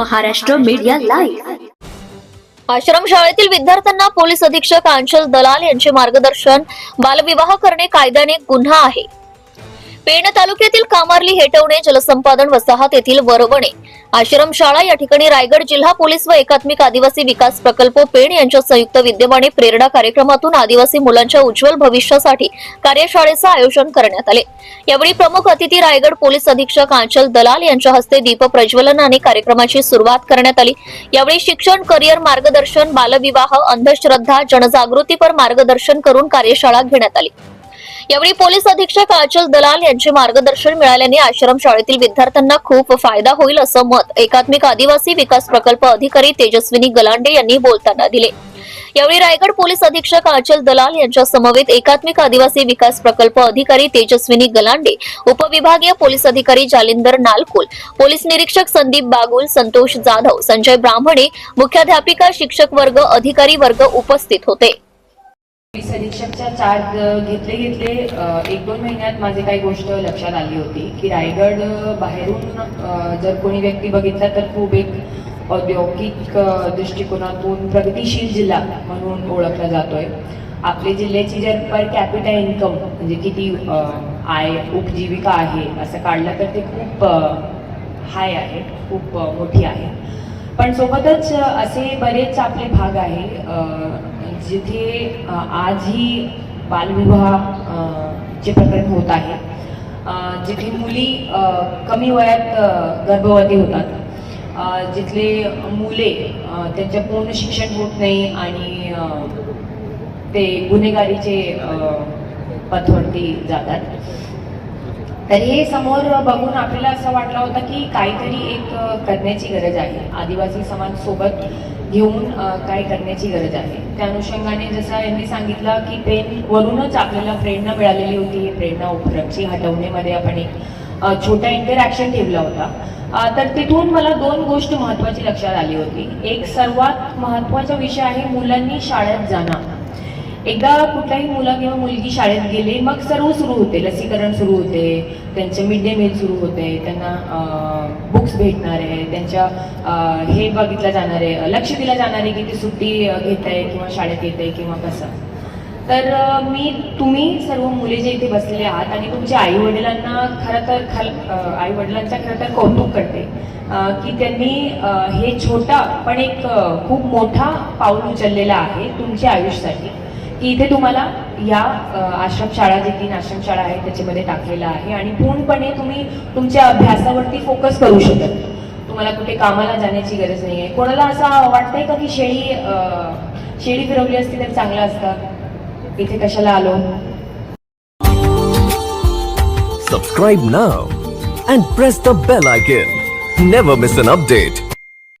Maharashtra media live. आश्रमशाळेतील विद्यार्थ्यांना police अधीक्षक अंशल दलाल यांचे मार्गदर्शन बालविवाह करणे कायद्याने गुन्हा आहे. पेण तालुक्यातील कामारली हेटवणे जलसंपादन वसाहत येथील वरवणे. आश्रमशाळा या ठिकाणी रायगड जिल्हा पोलीस व एकात्मिक आदिवासी विकास प्रकल्प पेण यांच्या संयुक्त विद्यमाने प्रेरणा कार्यक्रमातून आदिवासी मुलांच्या उज्ज्वल भविष्यासाठी कार्यशाळेचं आयोजन करण्यात आले. यावेळी प्रमुख अतिथी रायगड पोलीस अधीक्षक आंचल दलाल यांच्या हस्ते दीप प्रज्वलनाने कार्यक्रमाची सुरुवात करण्यात आली. यावेळी शिक्षण करिअर मार्गदर्शन बालविवाह अंधश्रद्धा जनजागृतीपर मार्गदर्शन करून कार्यशाळा घेण्यात आली. यावेळी पोलीस अधीक्षक आचल दलाल यांचे मार्गदर्शन मिळाल्याने आश्रमशाळेतील विद्यार्थ्यांना खूप फायदा होईल असं मत एकात्मिक आदिवासी विकास प्रकल्प अधिकारी तेजस्विनी गलांडे यांनी बोलताना दिले. यावेळी रायगड पोलीस अधीक्षक आचल दलाल यांच्या समवेत एकात्मिक आदिवासी विकास प्रकल्प अधिकारी तेजस्विनी गलांडे उपविभागीय पोलीस अधिकारी जालिंदर नालकुल पोलीस निरीक्षक संदीप बागुल संतोष जाधव संजय ब्राह्मणे मुख्याध्यापिका शिक्षक वर्ग अधिकारी वर्ग उपस्थित होते. पोलीस अधीक्षकच्या चार्ज घेतले घेतले. एक दोन महिन्यात माझी काही गोष्ट लक्षात आली होती की रायगड बाहेरून जर कोणी व्यक्ती बघितला तर खूप एक औद्योगिक दृष्टिकोनातून प्रगतिशील जिल्हा म्हणून ओळखला जातोय. आपले जिल्ह्याची जर पर कॅपिटा इन्कम म्हणजे किती आय उपजीविका आहे असं काढलं तर ते खूप हाय आहे खूप मोठी आहे. पण सोबतच असे बरेच आपले भाग आहे. जिथे आजही बालविवाह चे प्रकरण होत आहे. जिथे मुली कमी वयात गर्भवती होतात. जिथले मुले अ, त्यांचं पूर्ण शिक्षण होत नाही आणि ते गुन्हेगारीचे पथवरती जातात. तर हे समोर बघून आपल्याला असं वाटलं होतं की काहीतरी एक करण्याची गरज आहे. आदिवासी समाज सोबत घेऊन काय करण्याची गरज आहे. त्या अनुषंगाने जसं यांनी सांगितलं की पेन वरूनच आपल्याला प्रेरणा मिळालेली होती. ही प्रेरणा उपरक्षी हटवण्यामध्ये आपण एक छोटा इंटरॅक्शन ठेवला होता. तर तिथून मला दोन गोष्ट महत्वाची लक्षात आली होती. एक सर्वात महत्त्वाचा विषय आहे मुलांनी शाळेत जाणं. एकदा कुठल्याही मुलं किंवा मुलगी शाळेत गेले मग सर्व सुरू होते. लसीकरण सुरू होते त्यांचे मिड डे मील सुरू होते त्यांना बुक्स भेटणार आहे त्यांच्या हे बघितलं जाणार आहे लक्ष दिलं जाणार आहे की ती सुट्टी घेत आहे किंवा शाळेत येत आहे किंवा कसं. तर मी तुम्ही सर्व मुले जे इथे बसलेले आहात आणि तुमच्या आईवडिलांना खरं तर खल आईवडिलांचं खरं तर कौतुक करते की त्यांनी हे छोटा पण एक खूप मोठा पाऊल उचललेला आहे तुमच्या आयुष्यासाठी. की इथे तुम्हाला या आश्रमशाळा जे तीन आश्रमशाळा आहेत त्याच्यामध्ये टाकलेलं आहे आणि पूर्णपणे तुम्ही तुमच्या अभ्यासावरती फोकस करू शकत तुम्हाला कुठे कामाला जाण्याची गरज नाही आहे कोणाला असं वाटतंय का की शेळी शेळी फिरवली असती तर चांगलं असतं? इथे कशाला आलो? सबस्क्राईब ना and press the bell icon never miss an update